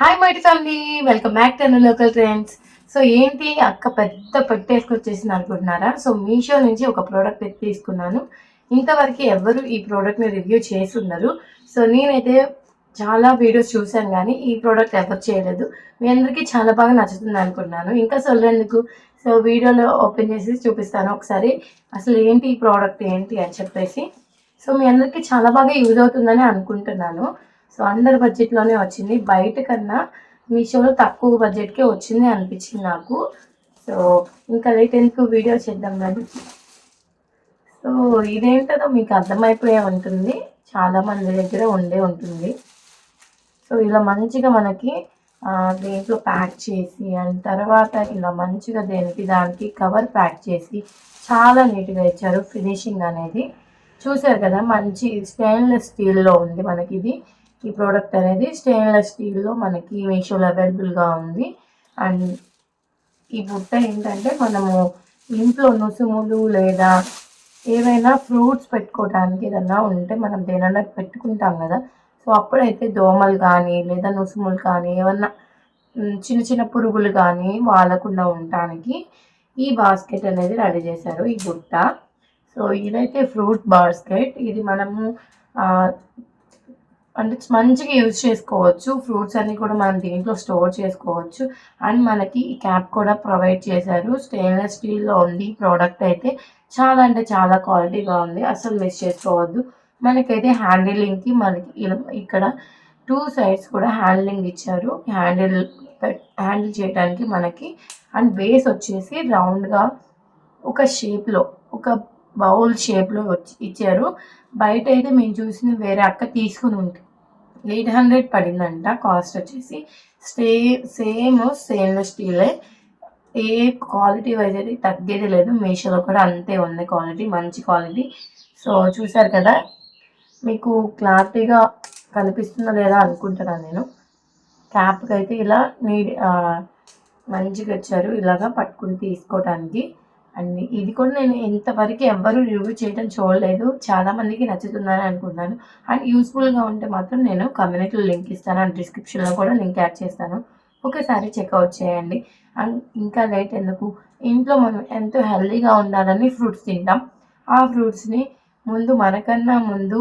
Hi my family welcome back to local trends so ఏంటి? అక్క పెద్ద పెట్టేసుకొచ్చేసింది అనుకుంటున్నారా? సో మీషో నుంచి ఒక ప్రోడక్ట్ అయితే తీసుకున్నాను. ఇంతవరకు ఎవరు ఈ ప్రోడక్ట్ని రివ్యూ చేసి సో నేనైతే చాలా వీడియోస్ చూశాను కానీ ఈ ప్రోడక్ట్ ఎవరు చేయలేదు. మీ అందరికీ చాలా బాగా నచ్చుతుంది అనుకుంటున్నాను. ఇంకా చూడలేందుకు సో వీడియోలో ఓపెన్ చేసి చూపిస్తాను ఒకసారి. అసలు ఏంటి ఈ ప్రోడక్ట్ ఏంటి అని చెప్పేసి. సో మీ అందరికీ చాలా బాగా యూజ్ అవుతుందని అనుకుంటున్నాను. సో అండర్ బడ్జెట్లోనే వచ్చింది. బయట కన్నా మీషోలో తక్కువ బడ్జెట్కే వచ్చింది అనిపించింది నాకు. సో ఇంకా లేట్ ఎందుకు వీడియో చేద్దాం కానీ సో ఇదేంటో మీకు అర్థమైపోయే ఉంటుంది. చాలామంది దగ్గర ఉండే ఉంటుంది. సో ఇలా మంచిగా మనకి దీంట్లో దేంట్లో ప్యాక్ చేసి అండ్ తర్వాత ఇలా మంచిగా దేనికి దానికి కవర్ ప్యాక్ చేసి చాలా నీట్గా ఇచ్చారు. ఫినిషింగ్ అనేది చూసారు కదా మంచి స్టెయిన్లెస్ స్టీల్లో ఉంది మనకి ఇది. ఈ ప్రోడక్ట్ అనేది స్టెయిన్లెస్ స్టీల్లో మనకి మీషోలో అవైలబుల్గా ఉంది. అండ్ ఈ బుట్ట ఏంటంటే మనము ఇంట్లో నుసుములు లేదా ఏవైనా ఫ్రూట్స్ పెట్టుకోవడానికి ఏదన్నా ఉంటే మనం దేనన్నా పెట్టుకుంటాం కదా. సో అప్పుడైతే దోమలు కానీ లేదా నుసుములు కానీ ఏమన్నా చిన్న చిన్న పురుగులు కానీ వాలకుండా ఉండటానికి ఈ బాస్కెట్ అనేది రెడీ చేశారు ఈ బుట్ట. సో ఇదైతే ఫ్రూట్ బాస్కెట్. ఇది మనము అంటే మంచిగా యూజ్ చేసుకోవచ్చు. ఫ్రూట్స్ అన్ని కూడా మనం దీంట్లో స్టోర్ చేసుకోవచ్చు. అండ్ మనకి ఈ క్యాప్ కూడా ప్రొవైడ్ చేశారు. స్టెయిన్లెస్ స్టీల్లో ఉంది ప్రోడక్ట్ అయితే చాలా అంటే చాలా క్వాలిటీగా ఉంది. అసలు మిస్ చేసుకోవద్దు. మనకైతే హ్యాండిలింగ్కి మనకి ఇక్కడ టూ సైడ్స్ కూడా హ్యాండిలింగ్ ఇచ్చారు. హ్యాండిల్ హ్యాండిల్ చేయడానికి మనకి అండ్ బేస్ వచ్చేసి రౌండ్గా ఒక షేప్లో ఒక బౌల్ షేప్లో వచ్చి ఇచ్చారు. బయట అయితే మేము చూసిన వేరే అక్క తీసుకుని ఉంటుంది ఎయిట్ హండ్రెడ్ పడిందంట కాస్ట్ వచ్చేసి. స్టే సేమ్ స్టెయిన్లెస్ స్టీలే. ఏ క్వాలిటీ వైజ్ అయితే తగ్గేది లేదు. మీషోలో కూడా అంతే ఉంది క్వాలిటీ మంచి క్వాలిటీ. సో చూసారు కదా మీకు క్లారిటీగా కనిపిస్తుందా లేదా అనుకుంటున్నాను నేను. క్యాప్కి అయితే ఇలా నీడ్ మంచిగా వచ్చారు ఇలాగా పట్టుకుని తీసుకోవటానికి అండ్ ఇది కూడా నేను ఇంతవరకు ఎవ్వరూ రివ్యూ చేయడం చూడలేదు. చాలామందికి నచ్చుతున్నారని నచ్చుతుందని అనుకున్నాను అండ్ యూస్ఫుల్గా ఉంటే మాత్రం నేను కమ్యూనిటీలో లింక్ ఇస్తాను. అండ్ డిస్క్రిప్షన్లో కూడా లింక్ యాడ్ చేస్తాను. ఒకసారి చెక్అవుట్ చేయండి. అండ్ ఇంకా లేట్ ఎందుకు? ఇంట్లో మనం ఎంతో హెల్దీగా ఉండాలని ఫ్రూట్స్ తింటాం. ఆ ఫ్రూట్స్ని ముందు మనకన్నా ముందు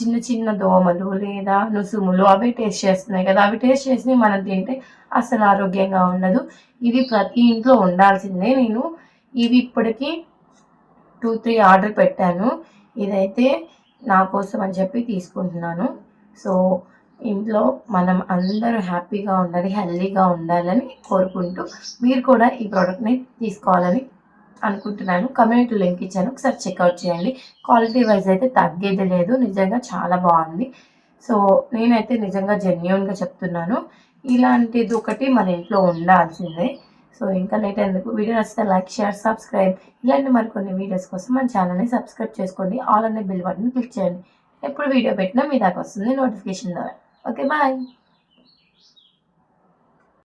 చిన్న చిన్న దోమలు లేదా నుసుములు అవి టేస్ట్ చేస్తున్నాయి కదా. అవి టేస్ట్ చేసి మనం తింటే అసలు ఆరోగ్యంగా ఉండదు. ఇది ప్రతి ఇంట్లో ఉండాల్సిందే. నేను ఇవి ఇప్పటికీ టూ త్రీ ఆర్డర్ పెట్టాను. ఇదైతే నా కోసం అని చెప్పి తీసుకుంటున్నాను. సో ఇంట్లో మనం అందరూ హ్యాపీగా ఉండాలి హెల్దీగా ఉండాలని కోరుకుంటూ మీరు కూడా ఈ ప్రోడక్ట్ని తీసుకోవాలని అనుకుంటున్నాను. కమ్యూనిటీ లింక్ ఇచ్చాను. ఒకసారి చెక్అవుట్ చేయండి. క్వాలిటీ వైజ్ అయితే తగ్గేది లేదు. నిజంగా చాలా బాగుంది. సో నేనైతే నిజంగా జెన్యున్గా చెప్తున్నాను. ఇలాంటిది ఒకటి మన ఇంట్లో ఉండాల్సిందే. సో ఇంకా లేట్ ఎందుకు వీడియో నచ్చితే లైక్ షేర్ సబ్స్క్రైబ్. ఇలాంటి మరికొన్ని వీడియోస్ కోసం మన ఛానల్ని సబ్స్క్రైబ్ చేసుకోండి. ఆల్ అనే బిల్ బటన్ క్లిక్ చేయండి. ఎప్పుడు వీడియో పెట్టినా మీ దాకా వస్తుంది నోటిఫికేషన్ ద్వారా. Okay bye.